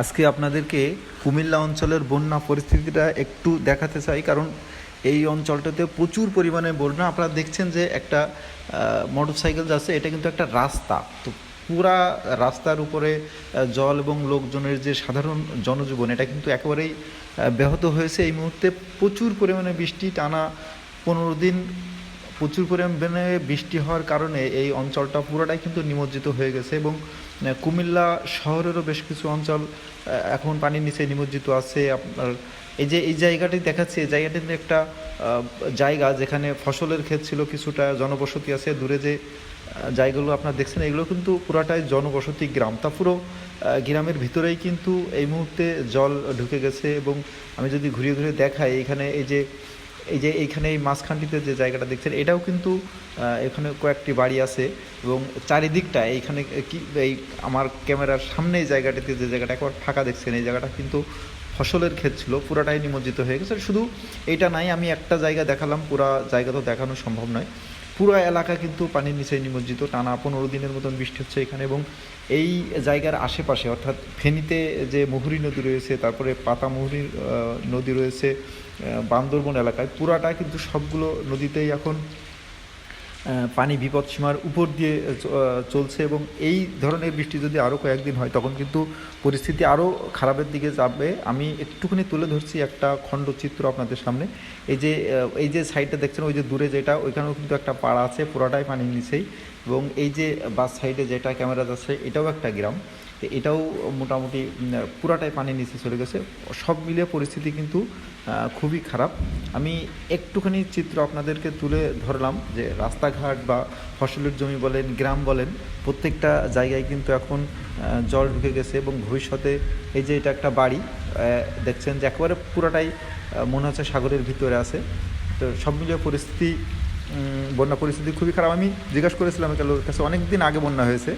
আজকে আপনাদেরকে কুমিল্লা অঞ্চলের বন্যা পরিস্থিতিটা একটু দেখাতে চাই, কারণ এই অঞ্চলটাতে প্রচুর পরিমাণে বন্যা। আপনারা দেখছেন যে একটা মোটর সাইকেল যাচ্ছে, এটা কিন্তু একটা রাস্তা। তো পুরা রাস্তার উপরে জল এবং লোকজনের যে সাধারণ জনজীবন, এটা কিন্তু একেবারেই ব্যাহত হয়েছে। এই মুহূর্তে প্রচুর পরিমাণে বৃষ্টি, টানা পনেরো দিন প্রচুর পরিমাণে বৃষ্টি হওয়ার কারণে এই অঞ্চলটা পুরোটাই কিন্তু নিমজ্জিত হয়ে গেছে এবং কুমিল্লা শহরেরও বেশ কিছু অঞ্চল এখন পানির নিচে নিমজ্জিত আছে। আপনার এই যে, এই জায়গাটি দেখাচ্ছে, এই জায়গাটিতে একটা জায়গা যেখানে ফসলের ক্ষেত ছিল কিছুটা, জনবসতি আছে। দূরে যে জায়গাগুলো আপনারা দেখছেন, এগুলো কিন্তু পুরাটাই জনবসতি গ্রাম। তা পুরো গ্রামের ভিতরেই কিন্তু এই মুহূর্তে জল ঢুকে গেছে এবং আমি যদি ঘুরিয়ে ঘুরিয়ে দেখাই, এখানে এই যে এই যে এইখানে এই মাঝখানটিতে যে জায়গাটা দেখছেন, এটাও কিন্তু এখানে কয়েকটি বাড়ি আছে এবং চারিদিকটা এইখানে কি, এই আমার ক্যামেরার সামনে এই জায়গাটিতে যে জায়গাটা, একবার ফাঁকা দেখছেন, এই জায়গাটা কিন্তু ফসলের ক্ষেত ছিল, পুরাটাই নিমজ্জিত হয়ে গেছে। শুধু এটা নাই, আমি একটা জায়গা দেখালাম, পুরা জায়গা তো দেখানো সম্ভব নয়। পুরো এলাকা কিন্তু পানির নিচে নিমজ্জিত। টানা পনেরো দিনের মতন বৃষ্টি হচ্ছে এখানে এবং এই জায়গার আশেপাশে, অর্থাৎ ফেনীতে যে মুহুরি নদী রয়েছে, তারপরে পাতামুহুরী মুহুরি নদী রয়েছে বান্দরবন এলাকায়, পুরাটা কিন্তু সবগুলো নদীতেই এখন পানি বিপদসীমার উপর দিয়ে চলছে এবং এই ধরনের বৃষ্টি যদি আরও কয়েকদিন হয়, তখন কিন্তু পরিস্থিতি আরও খারাপের দিকে যাবে। আমি একটুখানি তুলে ধরছি একটা খণ্ডচিত্র আপনাদের সামনে। এই যে এই যে সাইডটা দেখছেন, ওই যে দূরে যেটা, ওইখানেও কিন্তু একটা পাড়া আছে, পুরাটাই পানির নিচেই। এবং এই যে বাস সাইডে যেটা ক্যামেরা যাচ্ছে, এটাও একটা গ্রাম। তো এটাও মোটামুটি পুরাটাই পানির নিচে চলে গেছে। সব মিলিয়ে পরিস্থিতি কিন্তু খুবই খারাপ। আমি একটুখানি চিত্র আপনাদেরকে তুলে ধরলাম যে রাস্তাঘাট বা ফসলের জমি বলেন, গ্রাম বলেন, প্রত্যেকটা জায়গায় কিন্তু এখন জল ঢুকে গেছে এবং ভবিষ্যতে এই যে এটা একটা বাড়ি দেখছেন যে একেবারে পুরাটাই মনে হচ্ছে সাগরের ভিতরে আছে। তো সব মিলিয়ে পরিস্থিতি বন্যা পরিস্থিতি খুবই খারাপ। আমি জিজ্ঞাসা করেছিলাম কাছে অনেক দিন আগে বন্যা হয়েছে।